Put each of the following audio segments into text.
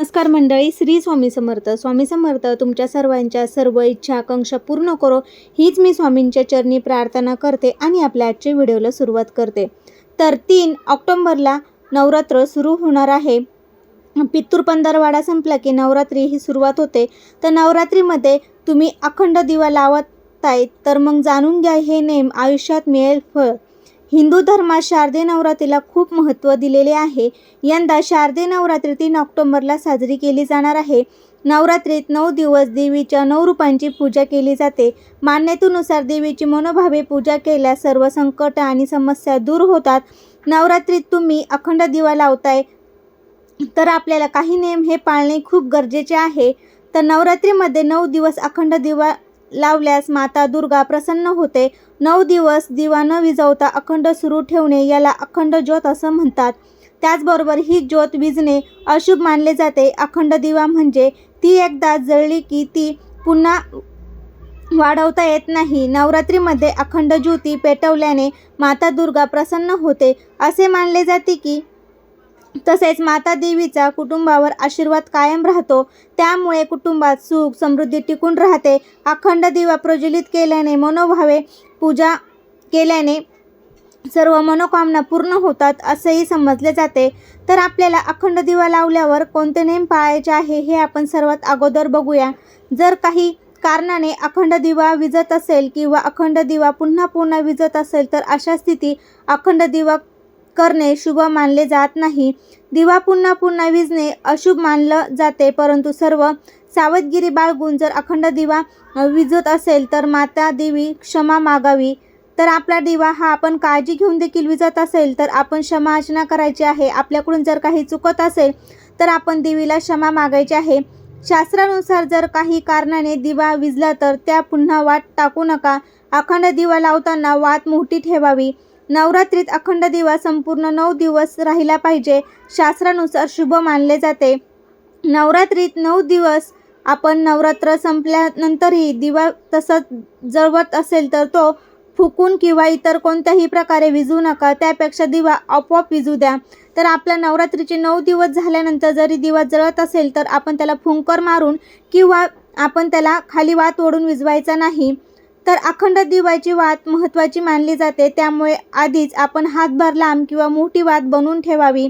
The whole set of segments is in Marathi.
नमस्कार मंडळी श्री स्वामी समर्थ. स्वामी समर्थ तुमच्या सर्वांच्या सर्व इच्छा आकांक्षा पूर्ण करो. हीच मी स्वामींच्या चरणी प्रार्थना करते आणि आपल्या आजच्या व्हिडिओला सुरुवात करते. तर तीन ऑक्टोंबरला नवरात्र सुरू होणार आहे. पित्तूर पंधरवाडा संपला की नवरात्री ही सुरुवात होते. तर नवरात्रीमध्ये तुम्ही अखंड दिवा लावत आहेत तर मग जाणून घ्या हे नेम आयुष्यात मिळेल फळ. हिंदू धर्मात शारदे नवरात्रीला खूप महत्त्व दिलेले आहे. यंदा शारदे नवरात्री तीन ऑक्टोबरला साजरी केली जाणार आहे. नवरात्रीत नऊ दिवस देवीच्या नऊ रूपांची पूजा केली जाते. मान्यतेनुसार देवीची मनोभावे पूजा केल्यास सर्व संकट आणि समस्या दूर होतात. नवरात्रीत तुम्ही अखंड दिवा लावताय तर आपल्याला काही नियम हे पाळणे खूप गरजेचे आहे. तर नवरात्रीमध्ये नऊ दिवस अखंड दिवा लावल्यास माता दुर्गा प्रसन्न होते. नऊ दिवस दिवा न विझवता अखंड सुरू ठेवणे याला अखंड ज्योत असं म्हणतात. त्याचबरोबर ही ज्योत विजणे अशुभ मानले जाते. अखंड दिवा म्हणजे ती एकदा जळली की ती पुन्हा वाढवता येत नाही. नवरात्रीमध्ये अखंड ज्योती पेटवल्याने माता दुर्गा प्रसन्न होते. असे मानले जाते की तसेच माता देवीचा कुटुंबावर आशीर्वाद कायम राहतो. त्यामुळे कुटुंबात सुख समृद्धी टिकून राहते. अखंड दिवा प्रज्वलित केल्याने मनोभावे पूजा केल्याने सर्व मनोकामना पूर्ण होतात असेही समजले जाते. तर आपल्याला अखंड दिवा लावल्यावर कोणते नेम पाळायचे आहे हे आपण सर्वात अगोदर बघूया. जर काही कारणाने अखंड दिवा विजत असेल किंवा अखंड दिवा पुन्हा पुन्हा विजत असेल तर अशा स्थिती अखंड दिवा करणे शुभ मानले जात नाही. दिवा पुन्हा पुन्हा विजणे अशुभ मानलं जाते परंतु सर्व सावधगिरी बाळगून जर अखंड दिवा विजत विझत असेल तर माता देवी क्षमा मागावी. तर आपला दिवा हा आपण काळजी घेऊन देखील विजत असेल तर आपण क्षमा अर्चना करायची आहे. आपल्याकडून जर काही चुकत असेल तर आपण देवीला क्षमा मागायची आहे. शास्त्रानुसार जर काही कारणाने दिवा विजला तर त्या पुन्हा वाट टाकू नका. अखंड दिवा लावताना वात मोठी ठेवावी. नवरात्रीत अखंड दिवा संपूर्ण नऊ दिवस राहिला पाहिजे. शास्त्रानुसार शुभ मानले जाते. नवरात्रीत नऊ दिवस आपण नवरात्र संपल्यानंतरही दिवा तसंच जळवत असेल तर तो फुकून किंवा इतर कोणत्याही प्रकारे विजू नका. त्यापेक्षा दिवा आपोआप विजू द्या. तर आपल्या नवरात्रीचे नऊ दिवस झाल्यानंतर जरी दिवा जळत असेल तर आपण त्याला फुंकर मारून किंवा आपण त्याला खाली वात ओढून विजवायचा नाही. तर अखंड दिवाची वात महत्त्वाची मानली जाते. त्यामुळे आधीच आपण हातभार लांब किंवा मोठी वात बनवून ठेवावी.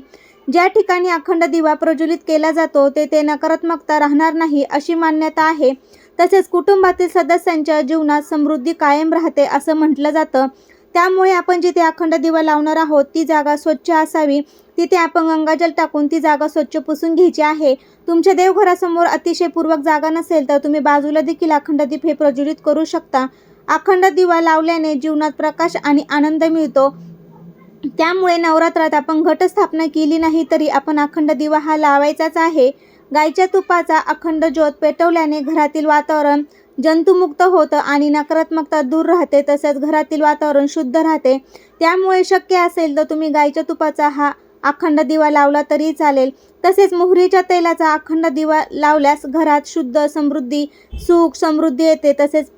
ज्या ठिकाणी अखंड दिवा प्रज्वलित केला जातो तेथे नकारात्मकता राहणार नाही अशी मान्यता आहे. तसेच कुटुंबातील सदस्यांच्या जीवनात समृद्धी कायम राहते असं म्हटलं जातं. त्यामुळे आपण जिथे अखंड दिवा लावणार आहोत ती जागा स्वच्छ असावी. तिथे आपण गंगाजल टाकून ती जागा स्वच्छ पुसून घ्यायची आहे. तुमच्या देवघरासमोर अतिशयपूर्वक जागा नसेल तर तुम्ही बाजूला देखील अखंड दीप हे प्रज्वलित करू शकता. अखंड दिवा लावल्याने जीवनात प्रकाश आणि आनंद मिळतो. त्यामुळे नवरात्रात आपण घटस्थापना केली नाही तरी आपण अखंड दिवा हा लावायचाच आहे. गायच्या तुपाचा अखंड ज्योत पेटवल्याने घरातील वातावरण जंतुमुक्त होतं आणि नकारात्मकता दूर राहते तसेच घरातील वातावरण शुद्ध राहते. त्यामुळे शक्य असेल तर तुम्ही गायच्या तुपाचा हा अखंड दिवा लावला तरी चालेल. तसेच मोहरीच्या तेलाचा अखंड दिवा लावल्यास घरात शुद्ध समृद्धी सुख समृद्धी येते. तसेच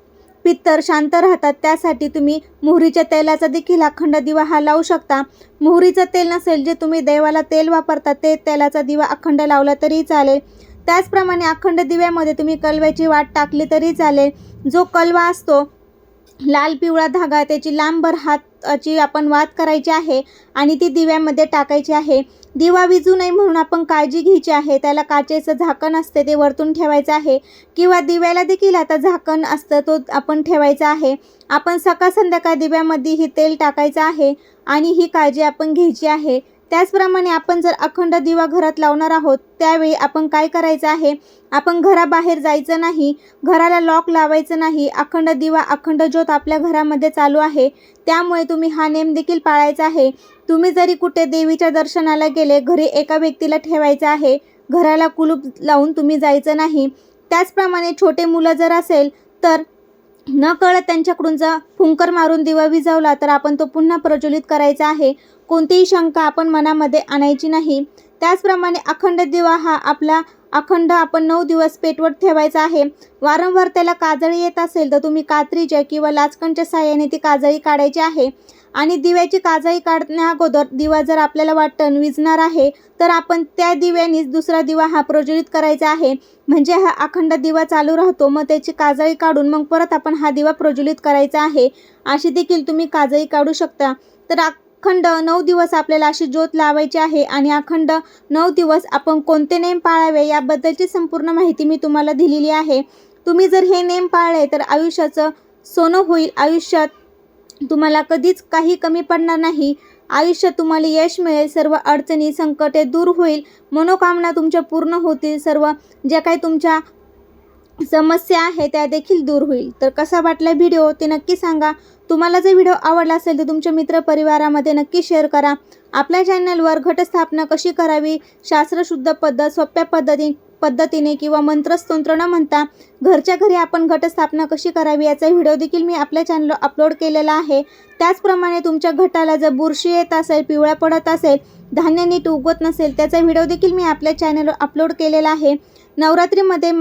पित्तर शांत राहतात त्यासाठी तुम्ही मोहरीच्या तेलाचा देखील अखंड दिवा हा लावू शकता. मोहरीचं तेल नसेल जे तुम्ही देवाला तेल वापरता ते तेलाचा दिवा अखंड लावला तरी चालेल. त्याचप्रमाणे अखंड दिव्यामध्ये तुम्ही कलव्याची वाट टाकली तरी चालेल. जो कलवा असतो लाल पिवळा धागा त्याची लांबभर हाताची आपण वात करायची आहे आणि ती दिव्यामध्ये टाकायची आहे. दिवा विजू नये म्हणून आपण काळजी घ्यायची आहे. त्याला काचेचं झाकण असते ते वरतून ठेवायचं आहे. किंवा दिव्याला देखील आता झाकण असतं तो आपण ठेवायचा आहे. आपण सकाळ संध्याकाळ दिव्यामध्ये ही तेल टाकायचं आहे आणि ही काळजी आपण घ्यायची आहे. त्याचप्रमाणे आपण जर अखंड दिवा घरात लावणार आहोत त्यावेळी आपण काय करायचं आहे? आपण घराबाहेर जायचं नाही घराला लॉक लावायचं नाही अखंड दिवा अखंड ज्योत आपल्या घरामध्ये चालू आहे. त्यामुळे तुम्ही हा नेम देखील पाळायचा आहे. तुम्ही जरी कुठे देवीच्या दर्शनाला गेले घरी एका व्यक्तीला ठेवायचं आहे घराला कुलूप लावून तुम्ही जायचं नाही. त्याचप्रमाणे छोटे मुलं जर असेल तर न कळत त्यांच्याकडून जर फुंकर मारून दिवा विझवला तर आपण तो पुन्हा प्रज्वलित करायचा आहे. कोणतीही शंका आपण मनामध्ये आणायची नाही. त्याचप्रमाणे अखंड दिवा हा आपला अखंड आपण नऊ दिवस पेटवर ठेवायचा आहे. वारंवार त्याला काजळी येत असेल तर तुम्ही कात्रीच्या किंवा लाचकणच्या साह्याने ती काजळी काढायची आहे. आणि दिव्याची काजळी काढण्या अगोदर दिवा जर आपल्याला वाटतं विजणार आहे तर आपण त्या दिव्यानीच दुसरा दिवा हा प्रज्वलित करायचा आहे. म्हणजे हा अखंड दिवा चालू राहतो मग त्याची काजळी काढून मग परत आपण हा दिवा प्रज्वलित करायचा आहे. अशी देखील तुम्ही काजळी काढू शकता. तर अखंड नऊ दिवस आपल्याला अशी ज्योत लावायची आहे आणि अखंड नऊ दिवस आपण कोणते नेम पाळावे याबद्दलची संपूर्ण माहिती मी तुम्हाला दिलेली आहे. तुम्ही जर हे नेम पाळले तर आयुष्याचं सोनं होईल. आयुष्यात तुम्हाला कधीच काही कमी पडणार नाही. आयुष्यात तुम्हाला यश मिळेल सर्व अडचणी संकटे दूर होईल. मनोकामना तुमच्या पूर्ण होतील सर्व ज्या काही तुमच्या समस्या आहे त्या देखील दूर होईल. तर कसा वाटला व्हिडिओ ते नक्की सांगा. तुम्हाला जर व्हिडिओ आवडला असेल तर तुमच्या मित्रपरिवारामध्ये नक्की शेअर करा. आपल्या चॅनलवर घटस्थापना कशी करावी? शास्त्रशुद्ध पद्धत सोप्या पद्धती पद्धतीने किंवा मंत्रस्तोत्र न म्हणता घरच्या घरी आपण घटस्थापना कशी करावी याचा व्हिडिओ देखील मी आपल्या चॅनलवर अपलोड केलेला आहे. त्याचप्रमाणे तुमच्या घटाला जर बुरशी येत असेल पिवळ्या पडत असेल धान्य नीट उगवत नसेल त्याचा व्हिडिओ देखील मी आपल्या चॅनलवर अपलोड केलेला आहे. नवरात्रीमध्ये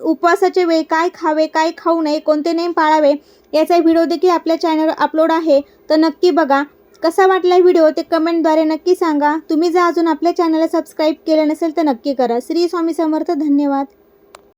उपवासाचे वेळ काय खावे काय खाऊ नये कोणते नेम पाळावे याचा व्हिडिओ देखील आपल्या चॅनलवर अपलोड आहे. तर नक्की बघा. कसा वाटला व्हिडिओ ते कमेंटद्वारे नक्की सांगा. तुम्ही जर अजून आपल्या चॅनलला सबस्क्राईब केलं नसेल तर नक्की करा. श्री स्वामी समर्थ धन्यवाद.